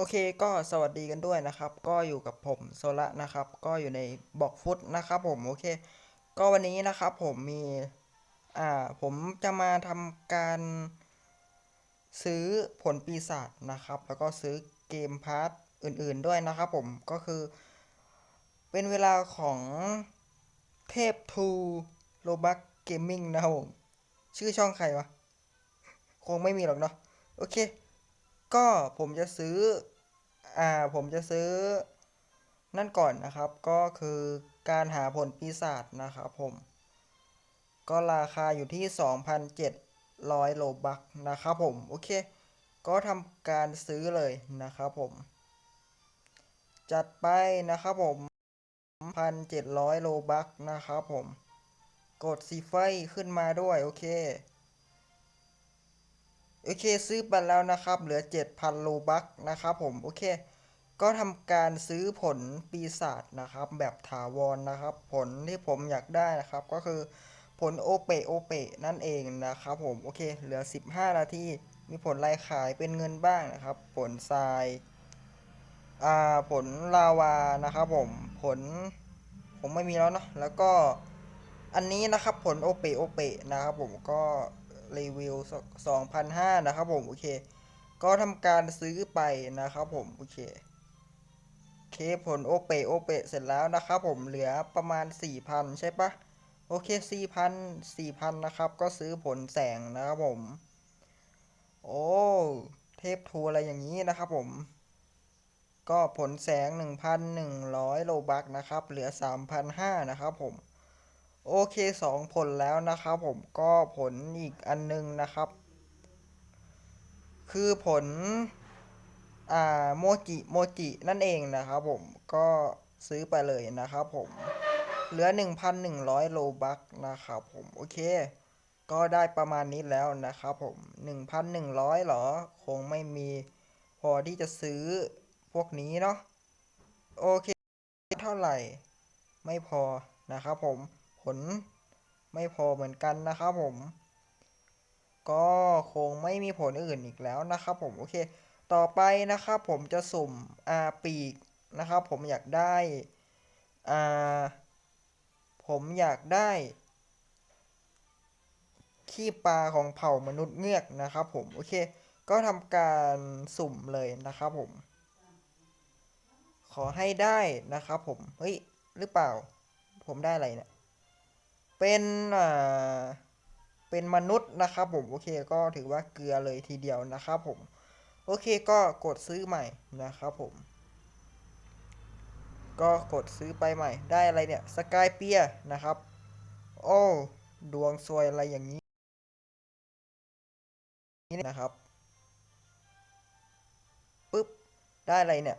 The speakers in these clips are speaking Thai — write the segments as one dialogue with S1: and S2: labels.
S1: โอเคก็สวัสดีกันด้วยนะครับ ก็อยู่กับผมโซละนะครับ ก็อยู่ในบอกฟุตนะครับผมโอเค ก็วันนี้นะครับผมมีอ่าผมจะมาทำการซื้อผลปีศาจนะครับ แล้วก็ซื้อเกมพาร์ทอื่นๆด้วยนะครับผมก็คือเป็นเวลาของเทพทูโรบักเกมมิ่งนะครับผมชื่อช่องใครวะ คงไม่มีหรอกเนาะโอเค ก็ผมจะซื้อ อ่าผมจะซื้อนั่นก่อนนะครับ ก็คือการหาผลปีศาจนะครับผม ก็ราคาอยู่ที่ 2,700 โลบักนะครับผม โอเค ก็ทำการซื้อเลยนะครับผม จัดไปนะครับผม 1,700 โลบักนะครับผม กดสีไฟขึ้นมาด้วย โอเค โอเคซื้อไปแล้วนะครับ เหลือ 7,000โลบักนะครับผมโอเค ก็ทำการซื้อผลปีศาจนะครับ แบบถาวรนะครับ ผลที่ผมอยากได้นะครับ ก็คือผลโอเปโอเปนั่นเองนะครับผมโอเคเหลือ 15 นาทีมีผลลายขายเป็นเงินบ้างนะครับ ผลทรายอ่าผลลาวานะครับผมผลผมไม่มีแล้วเนาะแล้วก็อันนี้นะครับผลโอเปโอเปนะครับผมก็ รีวิว2,500นะครับผมโอเค ก็ทำการซื้อไปนะครับผมโอเคเคผลโอเปโอเปเสร็จแล้วนะครับผมเหลือประมาณ 4,000 ใช่ปะโอเค 4,000 4,000 นะครับ ก็ซื้อผลแสงนะครับผม โอ้ เทพทูอะไรอย่างนี้นะครับผม ก็ผลแสง 1,100 โลบักนะครับ เหลือ 3,500 นะครับผม โอเคสองผลแล้วนะครับผมก็ผลอีกอันนึงนะครับ คือผลอ่าโมจิโมจินั่นเองนะครับผมก็ซื้อไปเลยนะครับผมเหลือ 1,100 โลบักนะครับผมโอเค ก็ได้ประมาณนี้แล้วนะครับผม 1,100หรอ คงไม่มีพอที่จะซื้อพวกนี้เนาะโอเค เท่าไหร่ ไม่พอนะครับผม ผลไม่พอเหมือนกันนะครับผม ก็คงไม่มีผลอื่นอีกแล้วนะครับผมโอเค ต่อไปนะครับผมจะสุ่มอาปีกนะครับผมอยากได้อ่าผมอยากได้ขี้ปลาของเผ่ามนุษย์เงือกนะครับผมโอเค ก็ทำการสุ่มเลยนะครับผม ขอให้ได้นะครับผม เฮ้ย หรือเปล่า ผมได้อะไรเนี่ย เป็นอ่าเป็นมนุษย์นะครับผมโอเคก็ถือว่าเกลือเลยทีเดียวนะครับผมโอเคก็กดซื้อใหม่นะครับผม ก็กดซื้อไปใหม่ได้อะไรเนี่ยสกายเปียนะครับ โอ้ดวงซวยอะไรอย่างนี้นี่นะครับปึ๊บได้อะไรเนี่ย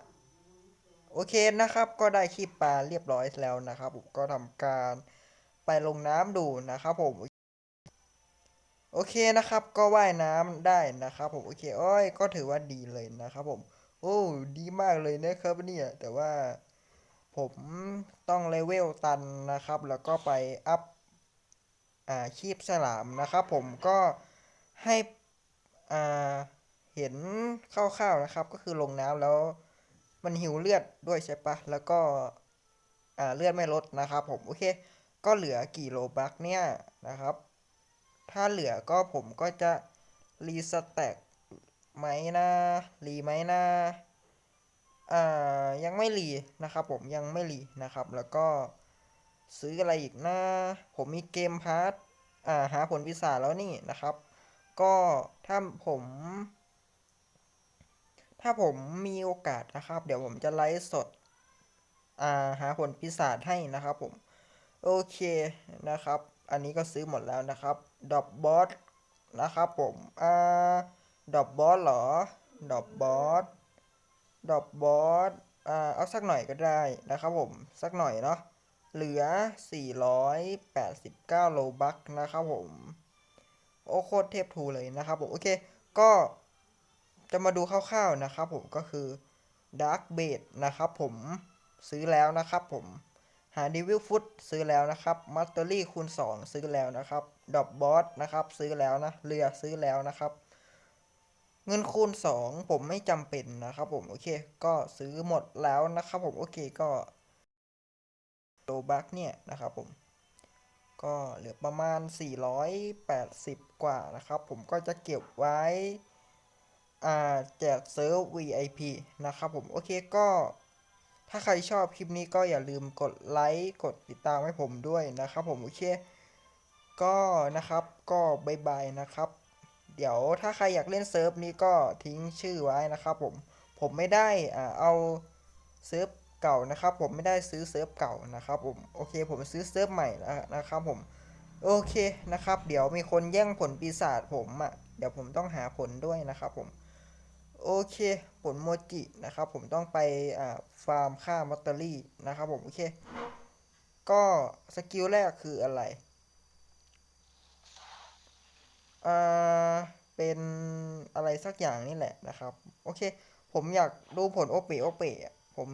S1: โอเคนะครับก็ได้คีบปลาเรียบร้อยแล้วนะครับผมก็ทำการ ไปลงน้ำดูนะครับผม โอเคนะครับ ก็ว่ายน้ำได้นะครับผม โอเคโอ้ยก็ถือว่าดีเลยนะครับผม โอ้ดีมากเลยนะครับเนี่ยแต่ว่าผมต้องเลเวลตันนะครับ แล้วก็ไปอัพอาคีบฉลามนะครับ ผมก็ให้อ่าเห็นคร่าวๆนะครับ ก็คือลงน้ำแล้วมันหิวเลือดด้วยใช่ปะแล้วก็อ่าเลือดไม่ลดนะครับ ผมโอเค ก็เหลือกี่โลบักเนี่ยนะครับ ถ้าเหลือก็ผมก็จะรีสแต็กไหมนะรีไหมนะอ่ายังไม่รีนะครับ ผมยังไม่รีนะครับ แล้วก็ซื้ออะไรอีกนะ ผมมีเกมพาร์ทอ่าหาผลพิศาแล้วนี่นะครับ ก็ถ้าผม ถ้าผมมีโอกาสนะครับ เดี๋ยวผมจะไลฟ์สดอ่าหาผลปีศาจให้นะครับผม โอเคนะครับ อันนี้ก็ซื้อหมดแล้วนะครับดอบบอสนะครับผมอ่าดอบบอสเหรอดอบบอสดอบบอสอ่าเอาสักหน่อยก็ได้นะครับผมสักหน่อยเนาะเหลือ 489 โลบัคนะครับผม โอ้โคตรเทพทูเลยนะครับผม โอเค ก็จะมาดูคร่าวๆนะครับผมก็คือ Dark b a d นะครับผมซื้อแล้วนะครับผม หา Devil Foot ซื้อแล้วนะครับ Mastery คูณ 2 ซื้อแล้วนะครับดอบบอสนะครับซื้อแล้วนะเรือซื้อแล้วนะครับ เงินคูณ 2 ผมไม่จำเป็นนะครับผมโอเค ก็ซื้อหมดแล้วนะครับผมโอเคก็โลบักเนี่ยนะครับผมก็เหลือประมาณ 480 กว่านะครับ ผมก็จะเก็บไว้อ่าแจกเซิร์ฟ VIP นะครับผมโอเคก็ ถ้าใครชอบคลิปนี้ก็อย่าลืมกดไลค์กดติดตามให้ผมด้วยนะครับผมโอเค ก็นะครับก็บายบายนะครับ เดี๋ยวถ้าใครอยากเล่นเซิร์ฟนี้ก็ทิ้งชื่อไว้นะครับผมผมไม่ได้อ่าเอาเซิร์ฟเก่านะครับ ผมไม่ได้ซื้อเซิร์ฟเก่านะครับผมโอเค ผมซื้อเซิร์ฟใหม่แล้วนะครับผมโอเคนะครับ เดี๋ยวมีคนแย่งผลปีศาจผมอะเดี๋ยวผมต้องหาผลด้วยนะครับผม โอเค ผลโมจินะครับ ผมต้องไปฟาร์มฆ่ามอตเตอรี่นะครับผม โอเค ก็สกิลแรกคืออะไรอ่าเป็นอะไรสักอย่างนี่แหละนะครับ โอเค ผมอยากดูผลโอเปโอเปผม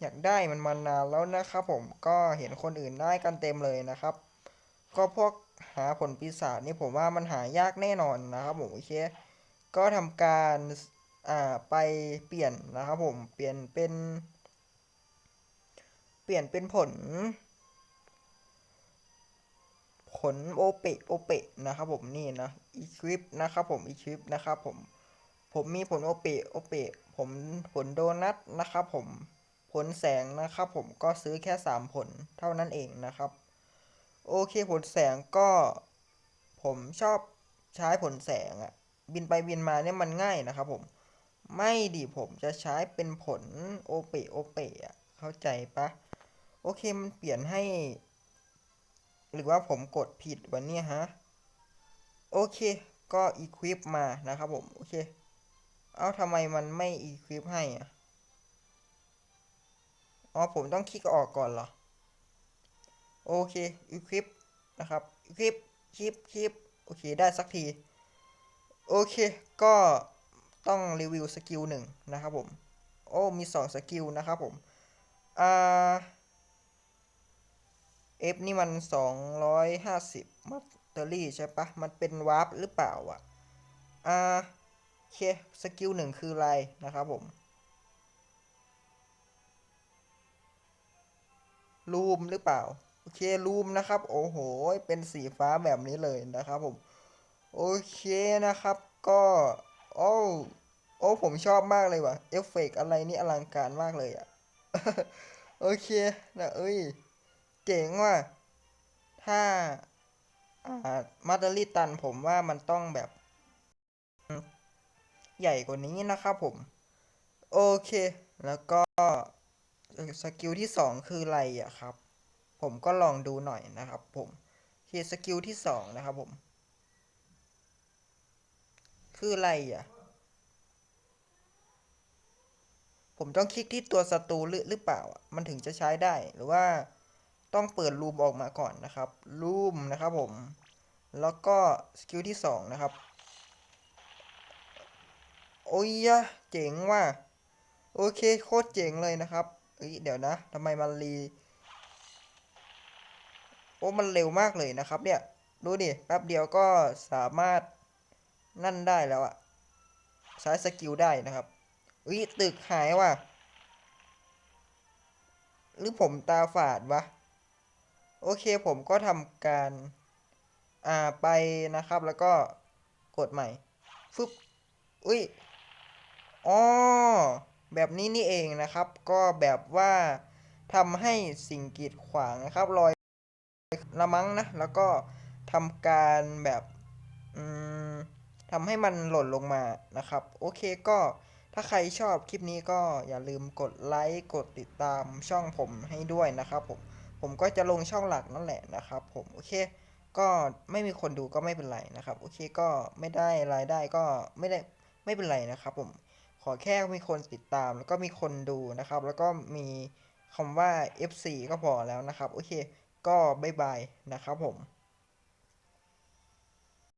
S1: อยากได้มันมานานแล้วนะครับผมก็เห็นคนอื่นได้กันเต็มเลยนะครับ ก็พวกหาผลปีศาจนี่ผมว่ามันหายากแน่นอนนะครับผมโอเค ก็ทำการ อ่าไปเปลี่ยนนะครับผมเปลี่ยนเป็น เปลี่ยนเป็นผล ผลโอเปโอเปนะครับผมนี่นะอีควิปนะครับผมอีควิปนะครับผมผมมีผลโอเปโอเปผมผลโดนัทนะครับผมผลแสงนะครับผมก็ซื้อแค่ 3 ผลเท่านั้นเองนะครับ โอเคผลแสงก็ ผมชอบใช้ผลแสงอะบินไปบินมาเนี่ยมันง่ายนะครับผม ไม่ดิผมจะใช้เป็นผลโอเปโอเปอะเข้าใจปะโอเคมันเปลี่ยนให้ หรือว่าผมกดผิดวันนี้ฮะ โอเค ก็ equip มานะครับผม โอเค เอ้าทำไมมันไม่ equip ให้อะอ๋อผมต้องคลิกออกก่อนเหรอ โอเค equip นะครับ equip คลิปคลิปโอเค ได้สักที โอเค ก็ ต้องรีวิวสกิลหนึ่งนะครับผม โอ้ มีสองสกิลนะครับผม อ่า F นี่มัน 250มัตเตอรี่ใช่ปะ มันเป็นวาร์ปหรือเปล่าอะ อ่าเคสกิลหนึ่งคืออะไรนะครับผมรูมหรือเปล่า โอเครูมนะครับ โอ้โห เป็นสีฟ้าแบบนี้เลยนะครับผม โอเคนะครับก็ โอ้โอ้ผมชอบมากเลยว่ะ เอฟเฟกต์อะไรนี่อลังการมากเลยอะ โอเคนะเอ้ย เจ๋งว่ะ ถ้าอ่ามาตาลีตันผมว่ามันต้องแบบ ใหญ่กว่านี้นะครับผม โอเค แล้วก็ สกิลที่สองคืออะไรอะครับ ผมก็ลองดูหน่อยนะครับผม ที่สกิลที่สองนะครับผม คืออะไรอะ ผมต้องคลิกที่ตัวศัตรูหรือหรือเปล่า มันถึงจะใช้ได้หรือว่าต้องเปิดรูมออกมาก่อนนะครับรูมนะครับผม แล้วก็สกิลที่สองนะครับ โอ้ยยะเจ๋งว่ะโอเคโคตรเจ๋งเลยนะครับเอ้ยเดี๋ยวนะทำไมมันรีโอ้มันเร็วมากเลยนะครับเนี่ย ดูดิแป๊บเดียวก็สามารถ นั่นได้แล้วอะใช้สกิลได้นะครับอุ้ยตึกหายว่ะ หรือผมตาฝาดวะ โอเคผมก็ทำการ อ่าไปนะครับแล้วก็กดใหม่ ฟึบอุ้ยอ๋อแบบนี้นี่เองนะครับ ก็แบบว่าทำให้สิ่งกีดขวางนะครับลอยละมั้งนะ แล้วก็ทำการแบบ อืม ทำให้มันหล่นลงมานะครับ โอเคก็ถ้าใครชอบคลิปนี้ก็อย่าลืมกดไลค์กดติดตามช่องผมให้ด้วยนะครับผมผมก็จะลงช่องหลักนั่นแหละนะครับผมโอเคก็ไม่มีคนดูก็ไม่เป็นไรนะครับโอเคก็ไม่ได้รายได้ก็ไม่ได้ไม่เป็นไรนะครับผมขอแค่มีคนติดตาม แล้วก็มีคนดูนะครับ แล้วก็มีคำว่า FC ก็พอแล้วนะครับ โอเค ก็บ๊ายบายนะครับผม